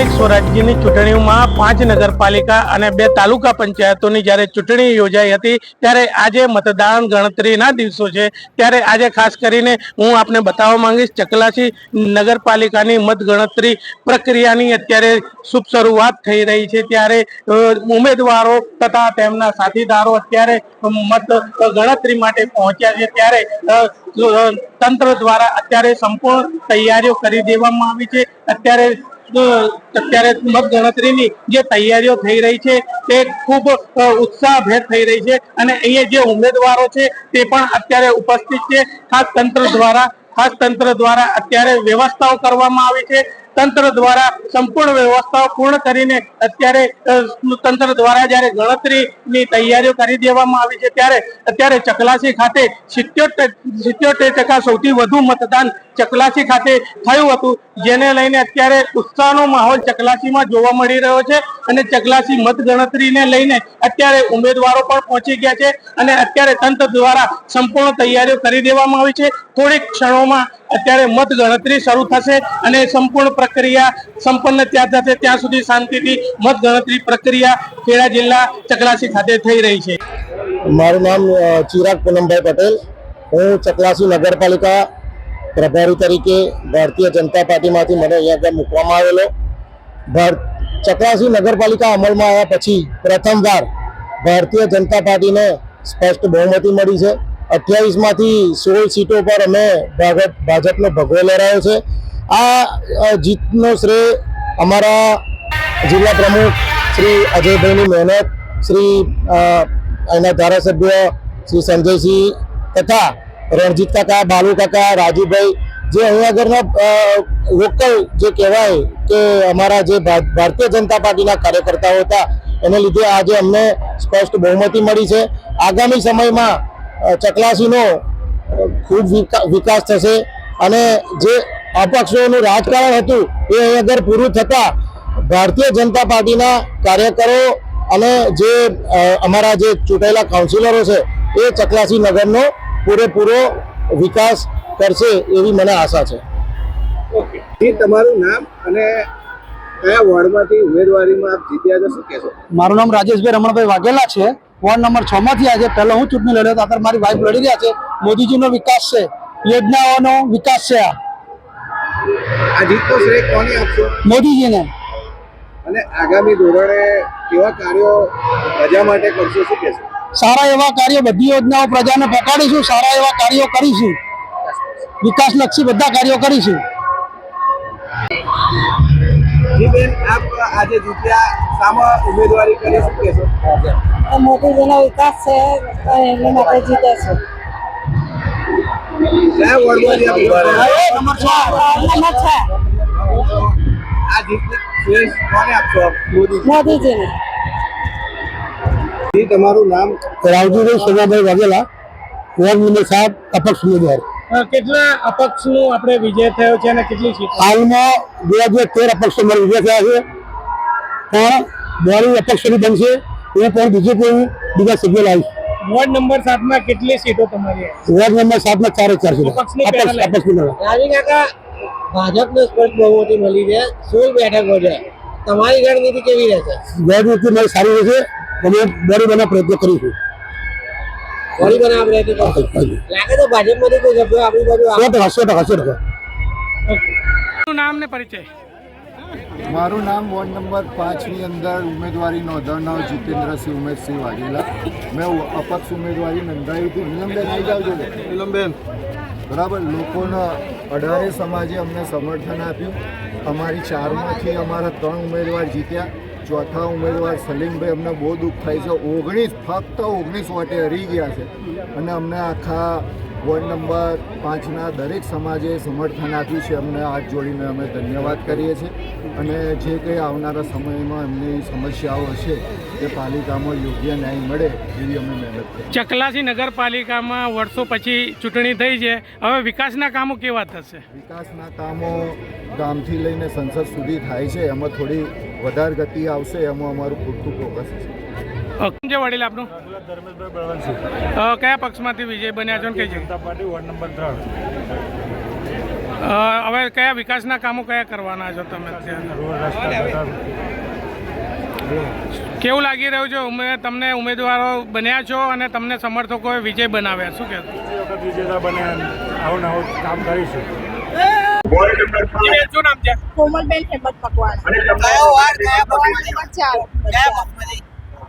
સ્થાનિક સ્વરાજ્યની ચૂંટણીઓમાં પાંચ નગરપાલિકા અને બે તાલુકા પંચાયતોની જ્યારે ચૂંટણી યોજાઈ હતી, ત્યારે આજે મતદાન ગણતરીના દિવસો છે. ત્યારે આજે ખાસ કરીને હું આપને બતાવવા માંગીશ, ચકલાસી નગરપાલિકાની મતગણતરી પ્રક્રિયાની અત્યારે શુભ શરૂઆત થઈ રહી છે. ત્યારે ઉમેદવારો તથા તેમના સાથીદારો અત્યારે મત ગણતરી માટે પહોંચ્યા છે. ત્યારે તંત્ર દ્વારા અત્યારે સંપૂર્ણ તૈયારીઓ કરી દેવામાં આવી છે. અત્યારે અત્યારે મત ગણતરીની જે તૈયારીઓ થઈ રહી છે તે ખૂબ ઉત્સાહભેર થઈ રહી છે અને અહીંયા જે ઉમેદવારો છે તે પણ અત્યારે ઉપસ્થિત છે. ખાસ તંત્ર દ્વારા, ખાસ તંત્ર દ્વારા અત્યારે વ્યવસ્થાઓ કરવામાં આવી છે. તંત્ર દ્વારા સંપૂર્ણ વ્યવસ્થાઓ પૂર્ણ કરીને અત્યારે તંત્ર દ્વારા જ્યારે ગણતરીની તૈયારીઓ કરી દેવામાં આવી છે, ત્યારે અત્યારે ચકલાસી ખાતે સિત્યોતેર સિત્યોતેર ટકા સૌથી વધુ મતદાન ચકલાસી ખાતે થયું હતું, જેને લઈને અત્યારે ઉત્સાહનો માહોલ ચકલાસીમાં જોવા મળી રહ્યો છે અને ચકલાસી મતગણતરીને લઈને અત્યારે ઉમેદવારો પણ પહોંચી ગયા છે અને અત્યારે તંત્ર દ્વારા સંપૂર્ણ તૈયારીઓ કરી દેવામાં આવી છે. થોડીક ક્ષણોમાં અત્યારે મત ગણતરી શરૂ થશે અને સંપૂર્ણ પ્રક્રિયા સંપન્ન ત્યાં થશે ત્યાં સુધી શાંતિથી મત ગણતરી પ્રક્રિયા ખેડા જિલ્લા ચકલાસી ખાતે થઈ રહી છે. મારું નામ ચિરાગ પૂનમભાઈ પટેલ. હું ચકલાસી નગરપાલિકા પ્રભારી તરીકે ભારતીય જનતા પાર્ટીમાંથી મને અહીંયા આગળ મૂકવામાં આવેલો. ભાર, ચકલાસી નગરપાલિકા અમલમાં આવ્યા પછી પ્રથમવાર ભારતીય જનતા પાર્ટીને સ્પષ્ટ બહુમતી મળી છે. અઠ્યાવીસમાંથી સોળ સીટો પર અમે ભાજપ ભાજપનો ભગવો લહેરાયો છે. આ જીતનો શ્રેય અમારા જિલ્લા પ્રમુખ શ્રી અજયભાઈની મહેનત, શ્રી એના ધારાસભ્ય શ્રી સંજયસિંહ તથા રણજીત કાકા, બાલુ કાકા, રાજુભાઈ, જે અહીં આગળના લોકલ જે કહેવાય કે અમારા જે ભારતીય જનતા પાર્ટીના કાર્યકર્તાઓ હતા, એને લીધે આજે અમને સ્પષ્ટ બહુમતી મળી છે. આગામી સમયમાં ચકલાસીનો ખૂબ વિકાસ થશે અને જે અપક્ષોનું રાજકારણ હતું એ અહીં આગળ પૂરું થતાં ભારતીય જનતા પાર્ટીના કાર્યકરો અને જે અમારા જે ચૂંટાયેલા કાઉન્સિલરો છે એ ચકલાસી નગરનો પૂરેપૂરો વિકાસ કરશે એવી મને આશા છે. ઓકે. તમારું નામ અને કયા વોર્ડમાંથી ઉમેદવારીમાં આપ જીત્યા છો શું કહેશો? મારું નામ રાજેશભાઈ રમણભાઈ વાઘેલા છે. વોર્ડ નંબર છ માંથી આજે પહેલા હું ચૂંટણી લડ્યો હતો અત્યારે મારી વાઈફ લડી રહ્યા છે. મોદીજીનો વિકાસ છે. યોજનાઓનો વિકાસ છે આ જીતનો શ્રેય કોને આપશો? મોદીજીને. અને આગામી ધોરણે કેવા કાર્યો પ્રજા માટે કરશો શું કહેશો? સારા એવા કાર્યો બધી યોજનાઓ પ્રજાને પહોંચાડીશું સારા એવા કાર્યો કરીશું. વિકાસલક્ષી બધા કાર્યો કરીશું. જી બેન આપ આજે જીત્યા. સામા ઉમેદવારી કરી શું કહેશો? મોદીજીનો વિકાસ છે એમને એની માટે જીતે છે. કયા રહ્યા? નંબર છે આ જીતની શ્રેય કોને આપશો મોદીજીને. તમારું નામ? રાવજીભાઈ સોમાભાઈ વાઘેલા વોર્ડ નંબર સાત અપક્ષ ઉમેદવાર. કેટલા અપક્ષનો આપણે વિજય થયો છે અને કેટલી સીટ? હાલમાં બે હજાર તેર અપક્ષો મારી વિજય થયા છે. પણ મારી અપક્ષોની બનશે એ પણ બીજેપી બીજા સભ્યો લાવીશ વોર્ડ નંબર સાતમાં કેટલી સીટો તમારી વોર્ડ નંબર સાતમાં ચારે ચાર છે અપક્ષની રાજી કાકા ભાજપને સ્પષ્ટ બહુમતી મળી છે. સોળ બેઠકો છે? તમારી રણનીતિ કેવી રહેશે? ગેરરીતિ મારી સારી રહેશે. અમે દરેક બના પ્રયત્ન કરીશું. ફરી બનાવ પ્રયત્ન લાગે તો ભાજપમાંથી કોઈ સભ્યો આપણી બાજુ સો ટકા સો ટકા સો ટકા નામ ને પરિચય. મારું નામ વોર્ડ નંબર પાંચની અંદર ઉમેદવારી નોંધાવનાર જીતેન્દ્રસિંહ ઉમેશસિંહ વાઘેલા. મેં અપક્ષ ઉમેદવારી નોંધાવી હતી. નીલમબેન આવી જાવ જોડે. નીલમબેન. બરાબર? લોકોના અઢારે સમાજે અમને સમર્થન આપ્યું. અમારી ચારમાંથી અમારા ત્રણ ઉમેદવાર જીત્યા. ચોથા ઉમેદવાર સલીમભાઈ અમને બહુ દુઃખ થાય છે. ઓગણીસ ફક્ત ઓગણીસ વોટે હરી ગયા છે. અને અમને આખા વોર્ડ નંબર પાંચના દરેક સમાજે સમર્થન આપ્યું છે. અમને હાથ જોડીને અમે ધન્યવાદ કરીએ છીએ. અને જે કંઈ આવનારા સમયમાં એમની સમસ્યાઓ હશે તે પાલિકામાં યોગ્ય ન્યાય મળે એવી અમે મહેનત ચકલાસી નગરપાલિકામાં વર્ષો પછી ચૂંટણી થઈ છે. હવે વિકાસના કામો કેવા થશે? વિકાસના કામો ગામથી લઈને સંસદ સુધી થાય છે. એમાં થોડી વધારે ગતિ આવશે એમાં અમારું પૂરતું ફોકસ છે. જે વડીલ આપનું? અ, કયા પક્ષમાંથી વિજય બન્યા છો ને કઈ જનતા પાર્ટી વોર્ડ નંબર ત્રણ હવે કયા વિકાસના કામો કયા કરવાના છો તમે કેવું લાગી રહ્યું છે? ઉમે તમને ઉમેદવારો બન્યા છો અને તમને સમર્થકોએ વિજય બનાવ્યા શું કહેશો? વખત વિજેતા બન્યા આવું નવું કામ કરીશું. શું નામ છે? કોમલબેન હેમંત મકવાણા કયો વાર કયા પક્ષમાંથી ચાર કયા પક્ષમાંથી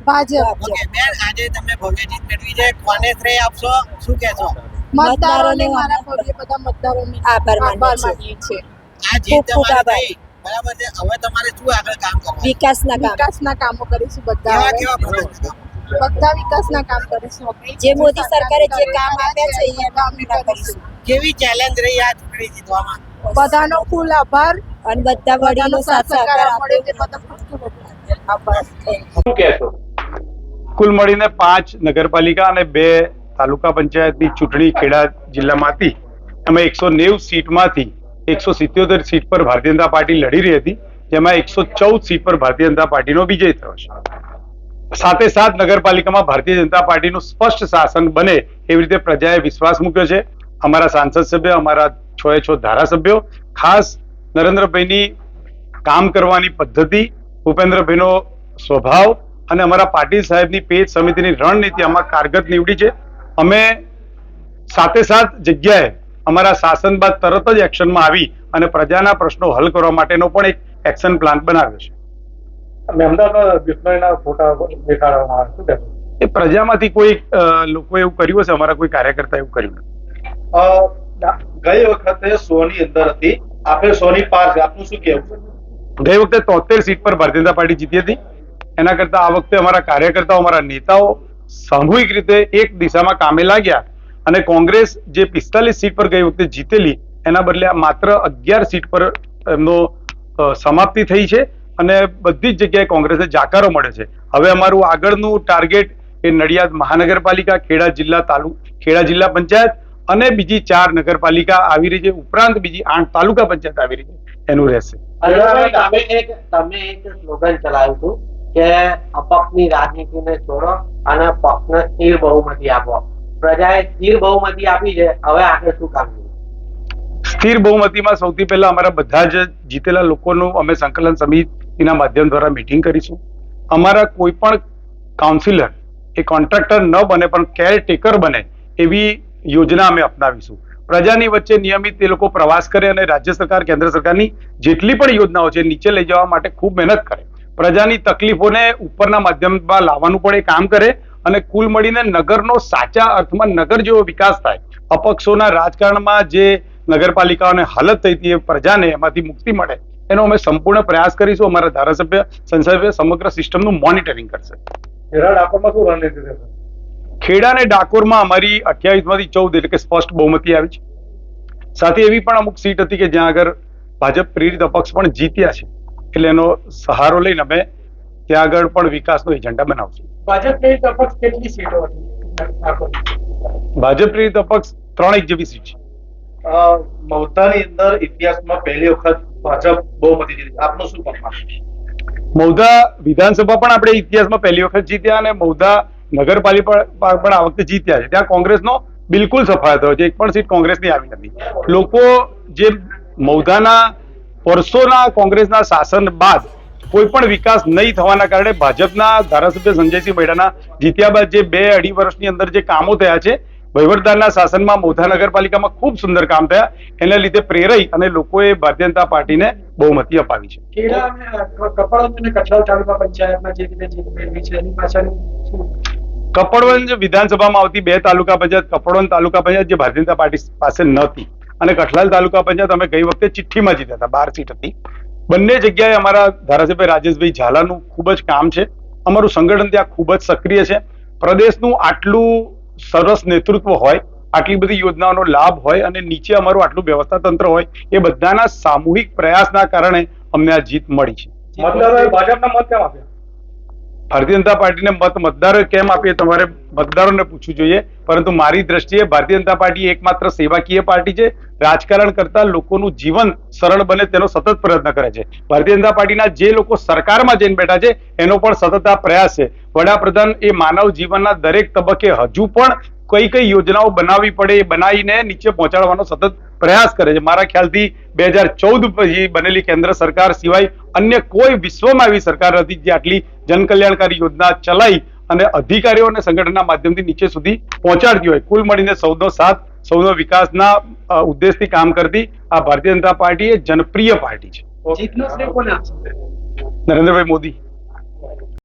ભાજપ. ઓકે બેન આજે તમે ભવ્ય જીત મેળવી છે. કોને શ્રેય આપશો? શું કહેશો? મતદારોને મારા ભવ્ય બધા મતદારોને આભાર માનીએ છીએ. આ જીત ખૂબ ખૂબ તમારી બરાબર છે? હવે તમારે શું આગળ કામ કરવાનું? વિકાસના કામ. વિકાસના કામો કરીશું બધા કેવા કેવા બધા વિકાસના કામ કરીશું જે મોદી સરકારે જે કામ આપ્યા છે એ કામ કરીશું. કેવી ચેલેન્જ રહી આ ચૂંટણી જીતવામાં? બધાનો ફૂલ આભાર. અને બધા વડીલો સાથ સહકાર આપે તે બધા ખૂબ ખૂબ આભાર. કુલ મળીને પાંચ નગરપાલિકા અને બે તાલુકા પંચાયતની ચૂંટણી ખેડા જિલ્લામાંથી. એમાં એકસો નેવું સીટમાંથી એકસો સિત્યોતેર સીટ પર ભારતીય જનતા પાર્ટી લડી રહી હતી જેમાં એકસો ચૌદ સીટ પર ભારતીય જનતા પાર્ટીનો વિજય થયો છે. સાથે સાથ નગરપાલિકામાં ભારતીય જનતા પાર્ટીનું સ્પષ્ટ શાસન બને એવી રીતે પ્રજાએ વિશ્વાસ મૂક્યો છે. અમારા સાંસદ સભ્ય અમારા છ એ છ ધારાસભ્યો. ખાસ નરેન્દ્રભાઈની કામ કરવાની પદ્ધતિ ભૂપેન્દ્રભાઈનો સ્વભાવ અને અમારા પાટીલ સાહેબની પેજ સમિતિની રણનીતિ આમાં કારગત નીવડી છે. અમે સાથે સાથ જગ્યાએ અમારા શાસન બાદ તરત જ એક્શનમાં આવી અને પ્રજાના પ્રશ્નો હલ કરવા માટેનો પણ એક એક્શન પ્લાન બનાવ્યો છે. અમદાવાદ દુશ્મનીના ફોટા દેખાડવામાં આવે શું એ પ્રજામાંથી કોઈ લોકો એવું કર્યું હશે? અમારા કોઈ કાર્યકર્તા એવું કર્યું નથી? ગઈ વખતે સોની અંદર હતી. આપણે સોની છે આપનું શું કેવું ગઈ વખતે તોતેર સીટ પર ભારતીય જનતા પાર્ટી જીતી હતી. એના કરતા આ વખતે અમારા કાર્યકર્તાઓ, અમારા નેતાઓ સામૂહિક રીતે એક દિશામાં કામે લાગ્યા અને કોંગ્રેસ જે પિસ્તાલીસ સીટ પર ગઈ વખતે જીતેલી, એના બદલે માત્ર અગિયાર સીટ પર એમનો સમાપ્તિ થઈ છે અને બધી જ જગ્યાએ કોંગ્રેસને જાકારો મળે છે. હવે અમારું આગળનું ટાર્ગેટ એ નડિયાદ મહાનગરપાલિકા, ખેડા જિલ્લા તાલુ, ખેડા જિલ્લા પંચાયત અને બીજી ચાર નગરપાલિકા આવી રહી છે. ઉપરાંત બીજી આઠ તાલુકા પંચાયત આવી રહી છે. એનું રહેશે. તમે એક તમે એક સ્લોગન ચલાવ્યું હતું કે અપક્ષની રાજનીતિને છોડો અને પક્ષને સ્થિર બહુમતી આપો. પ્રજાએ સ્થિર બહુમતી આપી છે. હવે આગળ શું કામ સ્થિર બહુમતીમાં સૌથી પહેલા અમારા બધા જ જીતેલા લોકોનું અમે સંકલન સમિતિના માધ્યમ દ્વારા મીટિંગ કરીશું. અમારા કોઈ પણ કાઉન્સિલર એ કોન્ટ્રાક્ટર ન બને પણ કેરટેકર બને એવી યોજના અમે અપનાવીશું. પ્રજાની વચ્ચે નિયમિત એ લોકો પ્રવાસ કરે અને રાજ્ય સરકાર, કેન્દ્ર સરકારની જેટલી પણ યોજનાઓ છે, નીચે લઈ જવા માટે ખૂબ મહેનત કરે. પ્રજાની તકલીફોને ઉપરના માધ્યમમાં લાવવાનું પણ એ કામ કરે અને કુલ મળીને નગરનો સાચા અર્થમાં નગર જેવો વિકાસ થાય. અપક્ષોના રાજકારણમાં જે નગરપાલિકાઓને હાલત થઈ હતી એ પ્રજાને એમાંથી મુક્તિ મળે, એનો અમે સંપૂર્ણ પ્રયાસ કરીશું. અમારા ધારાસભ્ય સંસદીય સમગ્ર સિસ્ટમનું મોનિટરિંગ કરશે. રણનીતિ ખેડા અને ડાકોરમાં અમારી અઠ્યાવીસમાંથી ચૌદ એટલે કે સ્પષ્ટ બહુમતી આવી છે. સાથે એવી પણ અમુક સીટ હતી કે જ્યાં આગળ ભાજપ પ્રેરિત અપક્ષ પણ જીત્યા છે. એટલે એનો સહારો લઈને અમે ત્યાં આગળ પણ વિકાસનો એજન્ડા બનાવશું. ભાજપ પ્રેરિત અપક્ષ કેટલી સીટો હતી? ભાજપ પ્રેરિત અપક્ષ ત્રણ એક જેવી સીટ છે. મૌધાની અંદર ઇતિહાસમાં પહેલી વખત ભાજપ બહુમતી જીતી. આપનું શું કહેવું મૌધા વિધાનસભા પણ આપણે ઇતિહાસમાં પહેલી વખત જીત્યા અને મૌધા નગરપાલિકા પણ આ વખતે જીત્યા છે. ત્યાં કોંગ્રેસનો બિલકુલ સફાયો થયો છે. એક પણ સીટ કોંગ્રેસની આવી નથી. લોકો જે મૌધાના વર્ષોના કોંગ્રેસના શાસન બાદ કોઈ પણ વિકાસ નહીં થવાના કારણે ભાજપના ધારાસભ્ય સંજયસિંહ બૈડાના જીત્યા બાદ જે બે અઢી વર્ષની અંદર જે કામો થયા છે, વહીવટદારના શાસનમાં મોધા નગરપાલિકામાં ખૂબ સુંદર કામ થયા. એને લીધે પ્રેરાઈ અને લોકોએ ભારતીય જનતા પાર્ટીને બહુમતી અપાવી છે. ખેડા અને કપડવંજ અને કઠલાલ તાલુકા પંચાયતમાં જે રીતે જીત મેળવી છે, એની પાછળનું કપડવંજ વિધાનસભામાં આવતી બે તાલુકા પંચાયત, કપડવંજ તાલુકા પંચાયત જે ભારતીય જનતા પાર્ટી પાસે નહોતી. અને કઠલાલ તાલુકા પંચાયત અમે ગઈ વખતે ચિઠ્ઠીમાં જીત્યા હતા, બાર સીટ હતી. બંને જગ્યાએ અમારા ધારાસભ્ય રાજેશભાઈ ઝાલાનું ખૂબ જ કામ છે. અમારું સંગઠન ત્યાં ખૂબ જ સક્રિય છે. પ્રદેશનું આટલું સરસ નેતૃત્વ હોય, આટલી બધી યોજનાઓનો લાભ હોય અને નીચે અમારું આટલું વ્યવસ્થા તંત્ર હોય, એ બધાના સામૂહિક પ્રયાસના કારણે અમને આ જીત મળી છે. મતદારોએ ભાજપના મત કેમ આપ્યા? ભારતીય જનતા પાર્ટીને મત મતદારો કેમ આપીએ તમારે મતદારોને પૂછવું જોઈએ. પરંતુ મારી દ્રષ્ટિએ ભારતીય જનતા પાર્ટી એકમાત્ર સેવાકીય પાર્ટી છે. રાજકારણ કરતા લોકોનું જીવન સરળ બને તેનો સતત પ્રયત્ન કરે છે. ભારતીય જનતા પાર્ટીના જે લોકો સરકારમાં જઈને બેઠા છે, એનો પણ સતત આ પ્રયાસ છે. વડાપ્રધાન એ માનવ જીવનના દરેક તબક્કે હજુ પણ કઈ કઈ યોજનાઓ બનાવવી પડે એ બનાવીને નીચે પહોંચાડવાનો સતત પ્રયાસ કરે છે. મારા ખ્યાલથી બે હજાર ચૌદ પછી બનેલી કેન્દ્ર સરકાર સિવાય અન્ય કોઈ વિશ્વમાં એવી સરકાર નથી જે આટલી જનકલ્યાણકારી યોજના ચલાવી અને અધિકારીઓ અને સંગઠનના માધ્યમથી નીચે સુધી પહોંચાડતી હોય. કુલ મળીને સૌનો સાથ સૌનો વિકાસના ઉદ્દેશથી કામ કરતી આ ભારતીય જનતા પાર્ટી એ જનપ્રિય પાર્ટી છે. નરેન્દ્રભાઈ મોદી.